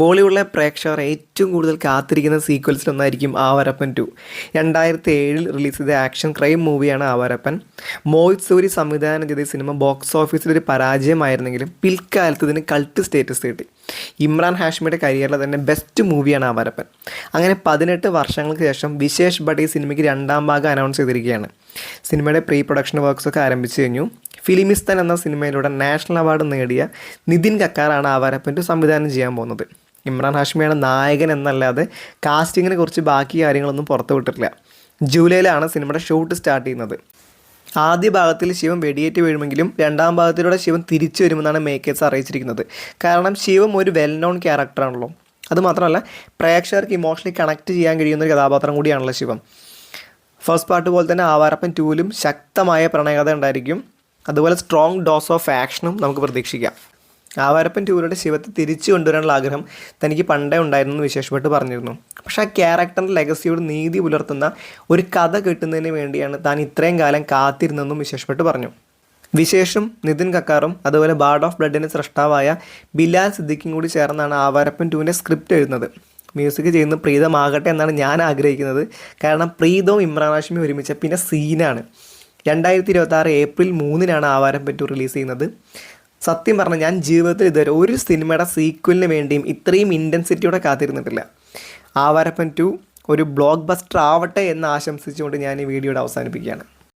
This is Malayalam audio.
ബോളിവുഡിലെ പ്രേക്ഷകർ ഏറ്റവും കൂടുതൽ കാത്തിരിക്കുന്ന സീക്വൽസിലൊന്നായിരിക്കും ആവരപ്പൻ ടു രണ്ടായിരത്തി ഏഴിൽ റിലീസ് ചെയ്ത ആക്ഷൻ ക്രൈം മൂവിയാണ് ആവരപ്പൻ. മോഹിത് സൂരി സംവിധാനം ചെയ്ത സിനിമ ബോക്സ് ഓഫീസിൽ ഒരു പരാജയമായിരുന്നെങ്കിലും പിൽക്കാലത്ത് ഇതിന് കൾട്ട് സ്റ്റേറ്റസ് കിട്ടി. ഇമ്രാൻ ഹാഷ്മിയുടെ കരിയറിലെ തന്നെ ബെസ്റ്റ് മൂവിയാണ് ആവരപ്പൻ. അങ്ങനെ പതിനെട്ട് വർഷങ്ങൾക്ക് ശേഷം വിശേഷ് ഭട്ട് ഈ സിനിമയ്ക്ക് രണ്ടാം ഭാഗം അനൗൺസ് ചെയ്തിരിക്കുകയാണ്. സിനിമയുടെ പ്രീ പ്രൊഡക്ഷൻ വർക്ക്സൊക്കെ ആരംഭിച്ചു കഴിഞ്ഞു. ഫിലിമിസ്തൻ എന്ന സിനിമയിലൂടെ നാഷണൽ അവാർഡ് നേടിയ നിതിൻ കക്കാറാണ് ആവാരപ്പന്റെ സംവിധാനം ചെയ്യാൻ പോകുന്നത്. ഇമ്രാൻ ഹാഷ്മിയാണ് നായകൻ എന്നല്ലാതെ കാസ്റ്റിങ്ങിനെ കുറിച്ച് ബാക്കി കാര്യങ്ങളൊന്നും പുറത്തു വിട്ടിട്ടില്ല. ജൂലൈയിലാണ് സിനിമയുടെ ഷൂട്ട് സ്റ്റാർട്ട് ചെയ്യുന്നത്. ആദ്യ ഭാഗത്തിൽ ശിവൻ വെടിയേറ്റ് വീഴുമെങ്കിലും രണ്ടാം ഭാഗത്തിലൂടെ ശിവൻ തിരിച്ചു വരുമെന്നാണ് മേക്കേഴ്സ് അറിയിച്ചിരിക്കുന്നത്. കാരണം ശിവം ഒരു വെൽ നോൺ ക്യാരക്ടറാണല്ലോ അതുമാത്രമല്ല പ്രേക്ഷകർക്ക് ഇമോഷണലി കണക്ട് ചെയ്യാൻ കഴിയുന്ന ഒരു കഥാപാത്രം കൂടിയാണല്ലോ ശിവം ഫസ്റ്റ് പാർട്ട് പോലെ തന്നെ ആവാരപ്പൻ ടൂവിലും ശക്തമായ പ്രണയകഥ ഉണ്ടായിരിക്കും. അതുപോലെ സ്ട്രോങ് ഡോസ് ഓഫ് ആക്ഷനും നമുക്ക് പ്രതീക്ഷിക്കാം. ആവാരപ്പൻ ടൂറിയുടെ ശിവത്തെ തിരിച്ചു കൊണ്ടുവരാനുള്ള ആഗ്രഹം തനിക്ക് പണ്ടേ ഉണ്ടായിരുന്നു എന്ന് വിശേഷപ്പെട്ട് പറഞ്ഞിരുന്നു. പക്ഷെ ആ ക്യാരക്ടറിന്റെ ലെഗസിയോട് നീതി പുലർത്തുന്ന ഒരു കഥ കിട്ടുന്നതിന് വേണ്ടിയാണ് താൻ ഇത്രയും കാലം കാത്തിരുന്നെന്നും വിശേഷപ്പെട്ട് പറഞ്ഞു. വിശേഷം നിതിൻ കക്കാറും അതുപോലെ ബാർഡ് ഓഫ് ബ്ലഡിന്റെ സൃഷ്ടാവായ ബിലാൽ സിദ്ദിഖും കൂടി ചേർന്നാണ് ആവാരപ്പൻ ടൂവിന്റെ സ്ക്രിപ്റ്റ് എഴുതുന്നത്. മ്യൂസിക് ചെയ്യുന്ന പ്രീതമാകട്ടെ എന്നാണ് ഞാൻ ആഗ്രഹിക്കുന്നത്. കാരണം പ്രീതവും ഇമ്രാൻ ഹാഷ്മി ഒരുമിച്ച പിന്നെ സീനാണ് രണ്ടായിരത്തി ഇരുപത്തി ആറ് ഏപ്രിൽ മൂന്നിനാണ് ആവാരം പറ്റു റിലീസ് ചെയ്യുന്നത്. സത്യം പറഞ്ഞാൽ ഞാൻ ജീവിതത്തിൽ ഇതുവരെ ഒരു സിനിമയുടെ സീക്വലിന് വേണ്ടിയും ഇത്രയും ഇന്റൻസിറ്റിയോടെ കാത്തിരുന്നിട്ടില്ല. ആവാരപ്പൻ ടു ഒരു ബ്ലോക്ക് ബസ്റ്റർ ആവട്ടെ എന്ന് ആശംസിച്ചുകൊണ്ട് ഞാൻ ഈ വീഡിയോയുടെ അവസാനിപ്പിക്കുകയാണ്.